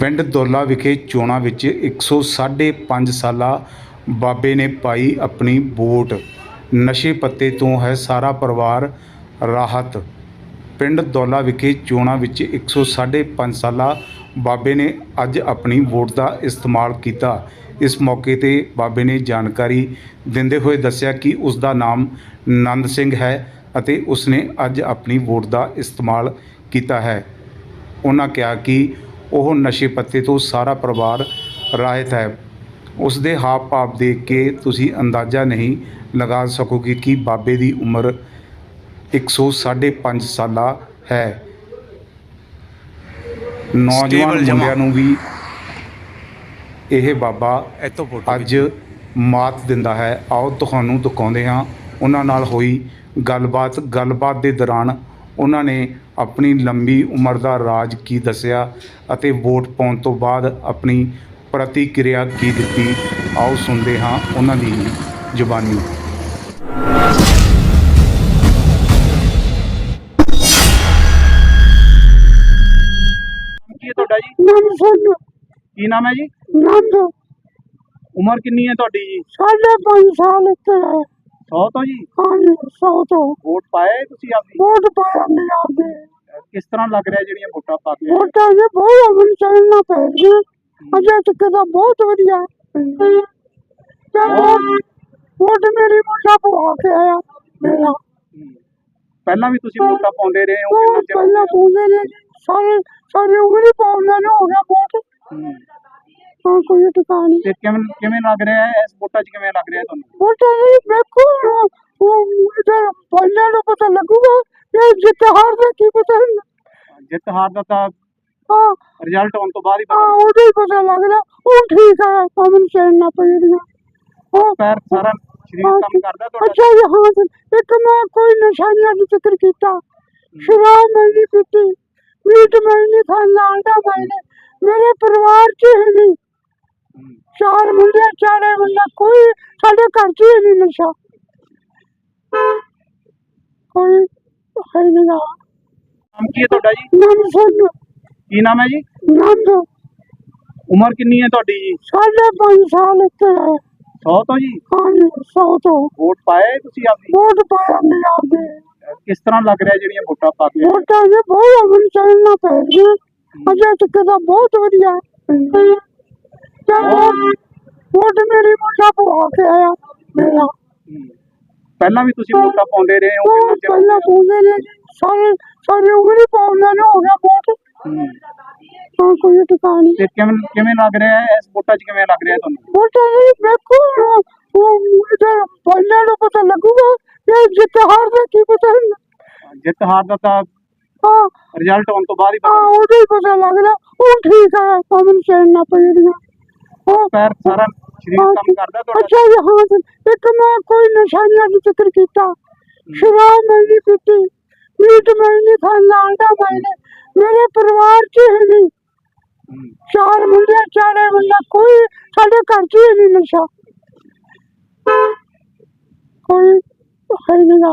ਪਿੰਡ ਦੋਲਾ ਵਿਖੇ ਚੋਣਾਂ ਵਿੱਚ 105 ਸਾਲਾ ਬਾਬੇ ਨੇ ਪਾਈ ਆਪਣੀ ਵੋਟ। ਨਸ਼ੇ ਪੱਤੇ ਤੋਂ ਹੈ ਸਾਰਾ ਪਰਿਵਾਰ ਰਾਹਤ। ਪਿੰਡ ਦੌਲਾ ਵਿਖੇ ਚੋਣਾਂ ਵਿੱਚ 105 ਸਾਲਾ ਬਾਬੇ ਨੇ ਅੱਜ ਆਪਣੀ ਵੋਟ ਦਾ ਇਸਤੇਮਾਲ ਕੀਤਾ। ਇਸ ਮੌਕੇ ਤੇ ਬਾਬੇ ਨੇ ਜਾਣਕਾਰੀ ਦਿੰਦੇ ਹੋਏ ਦੱਸਿਆ ਕਿ ਉਸ ਦਾ ਨਾਮ ਨੰਦ ਸਿੰਘ ਹੈ ਅਤੇ ਉਸ ਨੇ ਅੱਜ ਆਪਣੀ ਵੋਟ ਦਾ ਇਸਤੇਮਾਲ ਕੀਤਾ ਹੈ। ਉਹਨਾਂ ਕਿਹਾ ਕਿ ਉਹ ਨਸ਼ੇ ਪੱਤੇ ਤੋਂ ਸਾਰਾ ਪਰਿਵਾਰ ਰਾਹਤ ਹੈ। ਉਸ ਦੇ ਹਾਵ ਭਾਵ ਦੇਖ ਕੇ ਤੁਸੀਂ ਅੰਦਾਜ਼ਾ ਨਹੀਂ ਲਗਾ ਸਕੋਗੇ ਕਿ ਬਾਬੇ ਦੀ ਉਮਰ 105 ਸਾਲਾ ਹੈ। ਨੌਜਵਾਨ। ਮੁੰਡਿਆਂ ਨੂੰ ਵੀ ਇਹ ਬਾਬਾ ਅੱਜ ਮਾਤ ਦਿੰਦਾ ਹੈ। ਆਓ ਤੁਹਾਨੂੰ ਦਿਖਾਉਂਦੇ ਹਾਂ। ਉਹਨਾਂ ਨਾਲ ਹੋਈ ਗੱਲਬਾਤ। ਗੱਲਬਾਤ ਦੇ ਦੌਰਾਨ ਉਹਨਾਂ ਨੇ ਆਪਣੀ ਲੰਬੀ ਉਮਰ ਦਾ ਰਾਜ ਕੀ ਦੱਸਿਆ ਅਤੇ ਵੋਟ ਪਾਉਣ ਤੋਂ ਬਾਅਦ ਆਪਣੀ ਪ੍ਰਤੀਕਿਰਿਆ ਕੀ ਦਿੱਤੀ? ਆਓ ਸੁਣਦੇ ਹਾਂ ਉਹਨਾਂ ਦੀ ਜ਼ੁਬਾਨੀ ਕੀ ਹੈ ਤੁਹਾਡਾ ਜੀ? ਨੰਦ ਸਿੰਘ ਕੀ ਨਾਮ ਹੈ ਜੀ? ਨੰਦ ਉਮਰ ਕਿੰਨੀ ਹੈ ਤੁਹਾਡੀ ਜੀ? ਸਾਢੇ ਪੰਜ ਸਾਲ ਉੱਤੇ ਹੈ। 100 ਤੋਂ ਜੀ? ਹਾਂਜੀ ਸੌ ਤੋਂ। ਵੋਟ ਪਾਇਆ ਤੁਸੀਂ ਆਪਣੀ ਵੋਟ ਪਾਇਆ ਪੰਜਾਬ ਦੇ ਕਿਸ ਤਰ੍ਹਾਂ ਲੱਗ ਰਿਹਾ ਜਿਹੜੀਆਂ ਵੋਟਾਂ ਪਾ ਕੇ? ਵੋਟਾਂ ਦੇ ਬਹੁਤ ਅਮਨ ਚੱਲਣਾ ਪੈ ਗਿਆ ਅਜੇ ਤੱਕ ਤਾਂ ਬਹੁਤ ਵਧੀਆ। ਵੋਟ- ਮੇਰੀ ਮੁੰਡਾ ਪਵਾ ਕੇ ਆਇਆ ਮੇਰਾ। ਪਹਿਲਾਂ ਵੀ ਤੁਸੀਂ ਵੋਟਾਂ ਪਾਉਂਦੇ ਰਹੇ ਹੋ ਪਹਿਲਾਂ ਨੇ ਜੀ, ਸਾਰੇ ਸਾਰੇ ਉਮਰ ਹੀ ਪਾਉਂਦੇ ਨੇ ਹੋ ਗਿਆ ਵੋਟ। ਹੂੰ। ਹਾਂ ਕੋਈ ਟਿਕਾਣੀ ਤੇ ਕਿਵੇਂ ਕਿਵੇਂ ਲੱਗ ਰਿਹਾ ਹੈ? ਇਸ ਵੋਟਾਂ 'ਚ ਕਿਵੇਂ ਲੱਗ ਰਿਹਾ ਤੁਹਾਨੂੰ? ਵੋਟਾਂ ਨਹੀਂ ਵੇਖੋ ਉਹ ਇਧਰ ਪਹਿਲਾਂ ਨੂੰ ਪਤਾ ਲੱਗੂਗਾ ਇਹ ਜਿੱਤ ਹਾਰ ਦਾ ਕੀ ਪਤਾ ਜਿੱਤ ਹਾਰ ਦਾ ਤਾਂ ਹਾਂ। ਰਿਜ਼ਲਟ ਆਉਣ ਤੋਂ ਬਾਅਦ ਹੀ ਹਾਂ ਪਤਾ ਉਹਦੇ ਹੀ ਪਤਾ ਲੱਗਦਾ ਉਹ ਠੀਕ ਹੈ ਅਮਨ ਚੈਨ ਨਾ ਪਈਆਂ ਉਹ ਪੈਰ ਸਾਰਾ ਸਰੀਰ ਕੰਮ ਕਰਦਾ ਤੁਹਾਡਾ? ਅੱਛਾ ਜੀ ਹਾਂ। ਇੱਕ ਮੈਂ ਕੋਈ ਨਸ਼ਾ ਨਹੀਂ ਤੱਕ ਕੀਤਾ। ਸ਼ਰਾਬ ਮੈਂ ਨਹੀਂ ਪੀਤੀ ਮੀਟ ਮੈਂ ਨਹੀਂ ਖਾਂਦਾ ਅੰਡਾ ਮੈਂ ਨਹੀਂ। ਮੇਰੇ ਪਰਿਵਾਰ ਚ ਹੀ ਨਹੀਂ। ਹੂੰ। ਚਾਰ ਮੁੰਡੇ ਚਾਰੇ ਮੁੰਡੇ ਕੋਈ ਸਾਡੇ ਘਰ ਚ ਹੀ ਨਹੀਂ ਨਸ਼ਾ। ਕੋਈ ਹੈ ਨਹੀਂ ਗਾ। ਨਾਮ ਕੀ ਹੈ ਤੁਹਾਡਾ ਜੀ? ਨੰਦ ਸਿੰਘ ਕੀ ਨਾਮ ਹੈ ਜੀ? ਨੰਦ ਉਮਰ ਕਿੰਨੀ ਹੈ ਤੁਹਾਡੀ ਜੀ? ਸਾਢੇ ਪੰਜ ਸਾਲ ਉੱਤੇ ਹੈ। 100 ਤੋਂ ਜੀ? ਹਾਂਜੀ ਸੌ ਤੋਂ। ਵੋਟ ਪਾਇਆ ਹੈ ਤੁਸੀਂ ਆਪਣੀ ਵੋਟ ਪਾਇਆ ਪੰਜਾਬ ਦੇ ਕਿਸ ਤਰ੍ਹਾਂ ਲੱਗ ਰਿਹਾ ਜਿਹੜੀਆਂ ਵੋਟਾਂ ਪਾ ਕੇ? ਵੋਟਾਂ ਦੇ ਬਹੁਤ ਅਮਨ ਚੱਲਣਾ ਪੈ ਗਿਆ ਅਜੇ ਤੱਕ ਤਾਂ ਬਹੁਤ ਵਧੀਆ। ਵੋਟ- ਵੋਟ ਮੇਰੀ ਮੁੰਡਾ ਪਵਾ ਕੇ ਆਇਆ। ਮੇਰਾ। ਹੂੰ। ਪਹਿਲਾਂ ਵੀ ਤੁਸੀਂ ਵੋਟਾਂ ਪਾਉਂਦੇ ਰਹੇ ਹੋ ਉਹ ਕਿੰਨਾ ਚਿਰ ਪਹਿਲਾਂ ਪੂਜੇ ਨੇ ਜੀ, ਸਾਰੇ ਸਾਰੇ ਉਮਰ ਹੀ ਪਾਉਂਦੇ ਨੇ ਹੋ ਗਿਆ ਵੋਟ ਹੂੰ। ਹਾਂ ਕੋਈ ਟਿਕਾਣੀ ਤੇ ਕਿਵੇਂ ਕਿਵੇਂ ਲੱਗ ਰਿਹਾ ਹੈ? ਇਸ ਵੋਟਾਂ 'ਚ ਕਿਵੇਂ ਲੱਗ ਰਿਹਾ ਤੁਹਾਨੂੰ? ਵੋਟਾਂ ਨਹੀਂ ਵੇਖੋ ਹੁਣ ਉਹ ਇਧਰ ਪਹਿਲਾਂ ਨੂੰ ਪਤਾ ਲੱਗੂਗਾ ਇਹ ਜਿੱਤ ਹਾਰ ਦਾ ਕੀ ਪਤਾ ਹੁੰਦਾ। ਜਿੱਤ ਹਾਰ ਦਾ ਤਾਂ ਹਾਂ। ਰਿਜ਼ਲਟ ਆਉਣ ਤੋਂ ਬਾਅਦ ਹੀ ਹਾਂ ਪਤਾ ਉਹਦੇ ਹੀ ਪਤਾ ਲੱਗਦਾ। ਉਹ ਠੀਕ ਹੈ ਅਮਨ ਚੈਨ ਨਾ ਪਈਆਂ ਉਹ ਪੈਰ ਸਾਰਾ ਸਰੀਰ ਕੰਮ ਕਰਦਾ ਤੁਹਾਡਾ? ਅੱਛਾ ਜੀ ਹਾਂ ਜੀ। ਇੱਕ ਮੈਂ ਕੋਈ ਨਸ਼ਾ ਨਹੀਂ ਅੱਜ ਕੀਤਾ। ਸ਼ਰਾਬ ਮੈਂ ਨਹੀਂ ਪੀਤੀ ਮੀਟ ਮੈਂ ਨਹੀਂ ਖਾਂਦਾ ਅੰਡਾ ਮੈਂ ਨਹੀਂ। ਮੇਰੇ ਪਰਿਵਾਰ ਚ ਹੀ ਨਹੀਂ। ਚਾਰ ਮੁੰਡੇ ਚਾਰੇ ਮੁੰਡੇ ਕੋਈ ਸਾਡੇ ਘਰ ਚ ਹੀ ਨਹੀਂ ਨਸ਼ਾ। ਕੋਈ ਹੈ ਨਹੀਂ ਗਾ